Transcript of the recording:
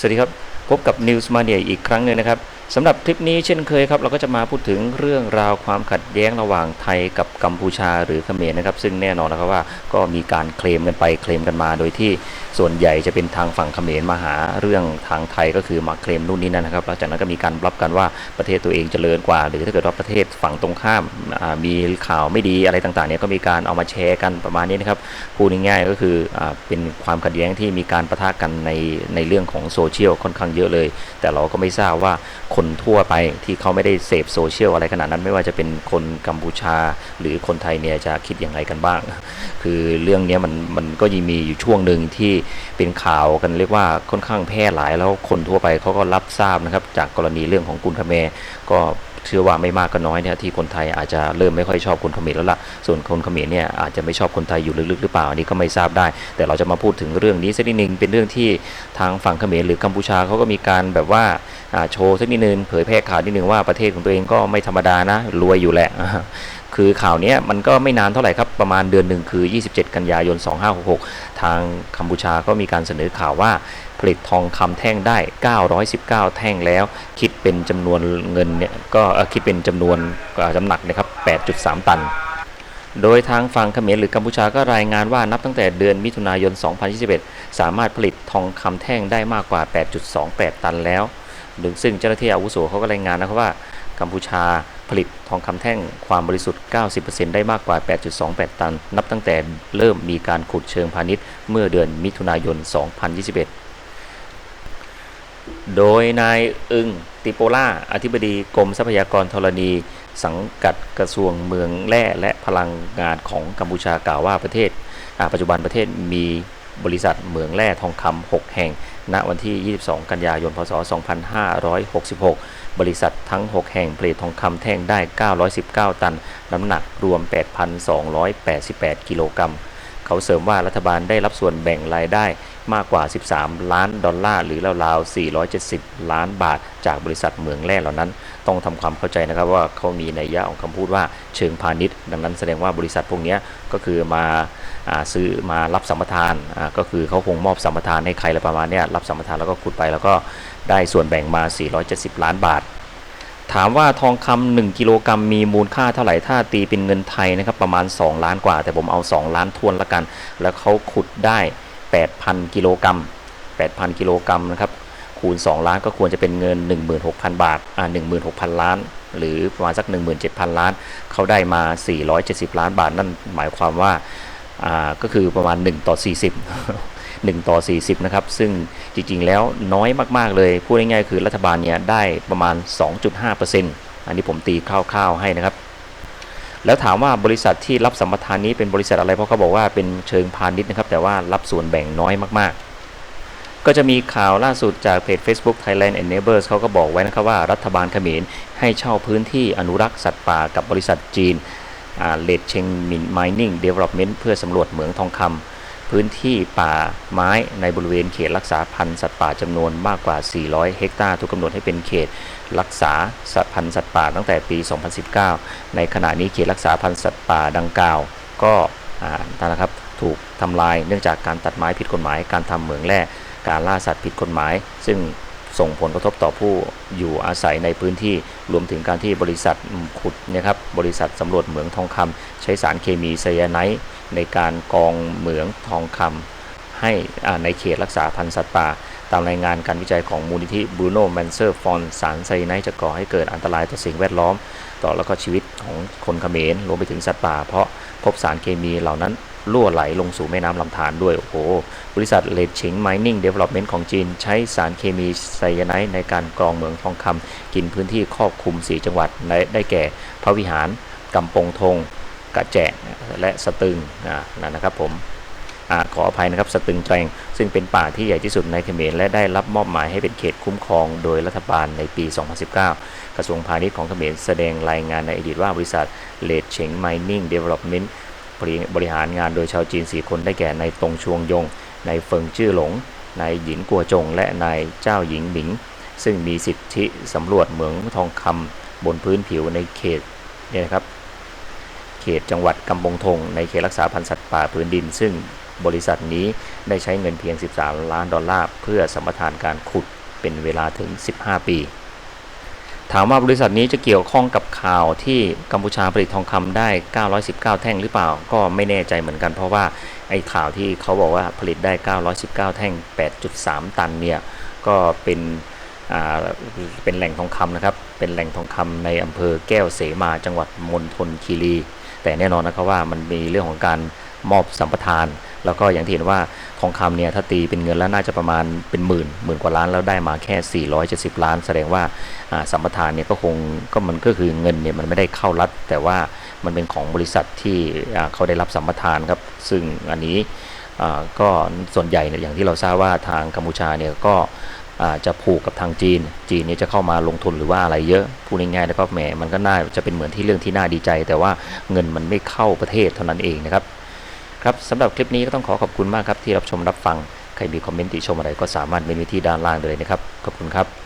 สวัสดีครับ พบกับ News Mania อีกครั้งหนึ่งนะครับ สำหรับคลิปนี้เช่นเคยครับเราก็จะมาพูดถึงเรื่องราวความขัดแย้งระหว่างไทยกับกัมพูชาหรือเขมรนะครับ ซึ่งแน่นอนนะครับว่าก็มีการเคลมกันไปเคลมกันมา โดยที่ส่วนใหญ่จะเป็นทางฝั่งเขมรมาหาเรื่องทางไทยก็คือมาเคลมนู่นนี่นั่นนะครับหลังจากนั้นก็มีการรับกันว่าประเทศตัวเองเจริญกว่า หรือถ้าเกิดว่าประเทศฝั่งตรงข้ามมีข่าวไม่ดีอะไรต่างๆเนี่ยก็มีการเอามาแชร์กันประมาณนี้นะครับพูดง่ายๆก็คืออเป็นความขัดแย้งที่มีการประทะกันในในเรื่องของโซเชียลค่อนข้างเยอะเลย แต่เราก็ไม่ทราบว่าคนนทั่วไปที่เขาไม่ได้เสพโซเชียลอะไรขนาดนั้นไม่ว่าจะเป็นคนกัมพูชา หรือคนไทยเนี่ยจะคิดอย่างไรกันบ้าง คือเรื่องนี้มันมันก็ยังมีอยู่ช่วงหนึ่งที่เป็นข่าวกันเรียกว่าค่อนข้างแพร่หลายแล้วคนทั่วไปเขาก็รับทราบนะครับ จากกรณีเรื่องของกุนคาแมก็ เชื่อว่าไม่มากก็น้อยเนี่ยที่คนไทยอาจจะเริ่มไม่ค่อยชอบคนเขมรแล้วล่ะส่วนคนเขมรเนี่ยอาจจะไม่ชอบคนไทยอยู่ลึกๆหรือเปล่าอันนี้ก็ไม่ทราบได้ แต่เราจะมาพูดถึงเรื่องนี้สักนิดนึงเป็นเรื่องที่ทางฝั่งเขมรหรือกัมพูชาเขาก็มีการแบบว่าโชว์สักนิดนึงเผยแพร่ข่าวนิดนึงว่าประเทศของตัวเองก็ไม่ธรรมดานะรวยอยู่แหละคือข่าวนี้มันก็ไม่นานเท่าไหร่ครับ ประมาณเดือนหนึ่งคือ 27 กันยายน 2566 ทางกัมพูชาก็มีการเสนอข่าวว่า ผลิตทองคำแท่งได้ 919 แท่งแล้ว คิดเป็นจำนวนเงินเนี่ยก็คิดเป็นจำนวนเอ่อจำหนักนะครับ 8.3 ตันโดยทางฝั่งเขมรหรือกัมพูชาก็รายงานว่านับตั้งแต่เดือนมิถุนายน 2021 สามารถผลิตทองคำแท่งได้มากกว่า 8.28 ตันแล้ว ซึ่งเจ้าหน้าที่อาวุโสเขาก็รายงานนะครับว่า กัมพูชาผลิตทองคำแท่งความบริสุทธิ์ 90%ได้มากกว่า 8.28 ตัน นับตั้งแต่เริ่มมีการขุดเชิงพาณิชย์เมื่อเดือนมิถุนายน 2021 โดยนายอึงติโปล่าอธิบดีกรมทรัพยากรธรณี สังกัดกระทรวงเมืองแร่และพลังงานของกัมพูชากล่าวว่าประเทศปัจจุบันประเทศมีบริษัทเหมืองแร่ทองคำ6 แห่ง ณ วันที่ 22 กันยายน พศ 2566 บริษัททั้ง 6 แห่งผลิตทองคำแท่งได้ 919 ตัน น้ำหนักรวม 8,288 กิโลกรัม เขาเสริมว่ารัฐบาลได้รับส่วนแบ่งรายได้มากกว่า 13 ล้านดอลลาร์หรือราวๆ 470 ล้านบาท จากบริษัทเหมืองแร่เหล่านั้น ต้องทำความเข้าใจนะครับว่าเขามีนัยยะของคำพูดว่าเชิงพาณิชย์ ดังนั้นแสดงว่าบริษัทพวกนี้ก็คือมาซื้อมารับสัมปทาน ก็คือเขาคงมอบสัมปทานให้ใครอะไรประมาณนี้รับสัมปทานแล้วก็ขุดไปแล้วก็ได้ส่วนแบ่งมา 470 ล้านบาท ถามว่าทองคำ1กิโลกรัมมีมูลค่าเท่าไหร่ถ้าตีเป็นเงินไทยนะครับประมาณ 2 ล้านกว่า แต่ผมเอา 2 ล้านทวนละกัน แล้วเขาขุดได้ 8,000 กิโลกรัม 8,000 กิโลกรัมนะครับคูณ 2 ล้านก็ควรจะเป็นเงิน 16,000 บาทอ่า16,000 ล้าน หรือประมาณสัก 17,000 ล้าน เขาได้มา 470 ล้านบาทนั่นหมายความว่าอ่าก็คือประมาณ 1 ต่อ 40 1 ต่อ 40 นะครับ ซึ่งจริงๆ แล้วน้อยมากๆเลย พูดง่ายๆ คือรัฐบาลเนี่ยได้ประมาณ 2.5%อันนี้ผมตีคร่าวๆ ให้นะครับ แล้วถามว่าบริษัทที่รับสัมปทานนี้เป็นบริษัทอะไร เพราะเขาบอกว่าเป็นเชิงพาณิชย์นะครับ แต่ว่ารับส่วนแบ่งน้อยมากๆก็จะมีข่าวล่าสุดจากเพจ Facebook Thailand and Neighbors เขาก็บอกไว้นะครับว่ารัฐบาลเขมรให้เช่าพื้นที่อนุรักษ์สัตว์ป่ากับบริษัทจีนเลดเชงมิน Mining Development เพื่อสำรวจเหมืองทองคำ พื้นที่ป่าไม้ในบริเวณเขตรักษาพันธุ์สัตว์ป่าจำนวนมากกว่า 400 เฮกตาร์ถูกกำหนดให้เป็นเขตรักษาสัตว์พันธุ์สัตว์ป่าตั้งแต่ปี 2019 ในขณะนี้เขตรักษาพันธุ์สัตว์ป่าดังกล่าว ก็อ่านั่นนะครับถูกทำลายเนื่องจากการตัดไม้ผิดกฎหมาย การทำเหมืองแร่การล่าสัตว์ผิดกฎหมาย ซึ่ง ส่งผลกระทบต่อผู้อยู่อาศัยในพื้นที่รวมถึงการที่บริษัทขุดนะครับบริษัทสำรวจเหมืองทองคำใช้สารเคมีไซยาไนด์ในการกองเหมืองทองคำให้ในเขตรักษาพันธุ์สัตว์ป่า ตามรายงานการวิจัยของมูลนิธิบรูโนแมนเซอร์ฟอนสารไซยาไนด์จะก่อให้เกิดอันตรายต่อสิ่งแวดล้อม ต่อแล้วก็ชีวิตของคนเขมรรวมไปถึงสัตว์ป่า เพราะพบสารเคมีเหล่านั้น รั่วไหลลงสู่แม่น้ำลำธารด้วย โอ้โห บริษัทเลดชิงไมนิ่งเดเวล็อปเมนต์ของจีน ใช้สารเคมีไซยาไนด์ในการกรองเหมืองทองคำกินพื้นที่ครอบคลุม 4 จังหวัดในได้แก่ พระวิหารกำปงทง กระแจและสตึงนั่นะครับผมอขออภัยนะครับสตึงแตงซึ่งเป็นป่าที่ใหญ่ที่สุดในเขมรและได้รับมอบหมายให้เป็นเขตคุ้มครองโดยรัฐบาลในปี 2019 กระทรวงพาณิชย์ของเขมรแสดงรายงานในอดีตว่าบริษัทเลดเชงไมนิ่งเดเวล็อปเมนต์ บริหารงานโดยชาวจีน 4 คนได้แก่นายตงชวงยงนายเฟิงจื้อหลงนายหยินกัวจง และนายเจ้าหญิงหมิง ซึ่งมีสิทธิสำรวจเหมืองทองคำบนพื้นผิวในเขตเนี่ยครับเขตจังหวัดกำปงทง ในเขตรักษาพันธุ์สัตว์ป่าพื้นดิน ซึ่งบริษัทนี้ได้ใช้เงินเพียง 13 ล้านดอลลาร์ เพื่อสมปทานการขุดเป็นเวลาถึง 15 ปี ถามว่าบริษัทนี้จะเกี่ยวข้องกับข่าวที่กัมพูชาผลิตทองคำได้ 919 แท่งหรือเปล่า ก็ไม่แน่ใจเหมือนกัน เพราะว่าไอ้ข่าวที่เขาบอกว่าผลิตได้ 919 แท่ง 8.3 ตันเนี่ยก็เป็นอ่าเป็นแหล่งทองคำนะครับ เป็นแหล่งทองคำในอำเภอแก้วเสมาจังหวัดมณฑลคีรี แต่แน่นอนนะครับว่ามันมีเรื่องของการ มอบสัมปทาน แล้วก็อย่างที่เห็นว่าทองคำเนี่ยถ้าตีเป็นเงินแล้วน่าจะประมาณเป็นหมื่นหมื่นกว่าล้านแล้วได้มาแค่ 470 ล้าน แสดงว่าสัมปทานเนี่ยก็คงก็มันก็คือเงินเนี่ยมันไม่ได้เข้ารัฐ แต่ว่ามันเป็นของบริษัทที่เขาได้รับสัมปทานครับ ซึ่งอันนี้ก็ส่วนใหญ่เนี่ยอย่างที่เราทราบว่าทางกัมพูชาเนี่ยก็จจะผูกกับทางจีน จีนเนี่ยจะเข้ามาลงทุนหรือว่าอะไรเยอะพูดง่ายๆแล้วก็แหมมันก็น่าจะเป็นเหมือนที่เรื่องที่น่าดีใจ แต่ว่าเงินมันไม่เข้าประเทศเท่านั้นเองนะครับ ครับสำหรับคลิปนี้ก็ต้องขอขอบคุณมากครับที่รับชมรับฟัง ใครมีคอมเมนต์ติชมอะไรก็สามารถเมนไว้ที่ด้านล่างเลยนะครับ ขอบคุณครับ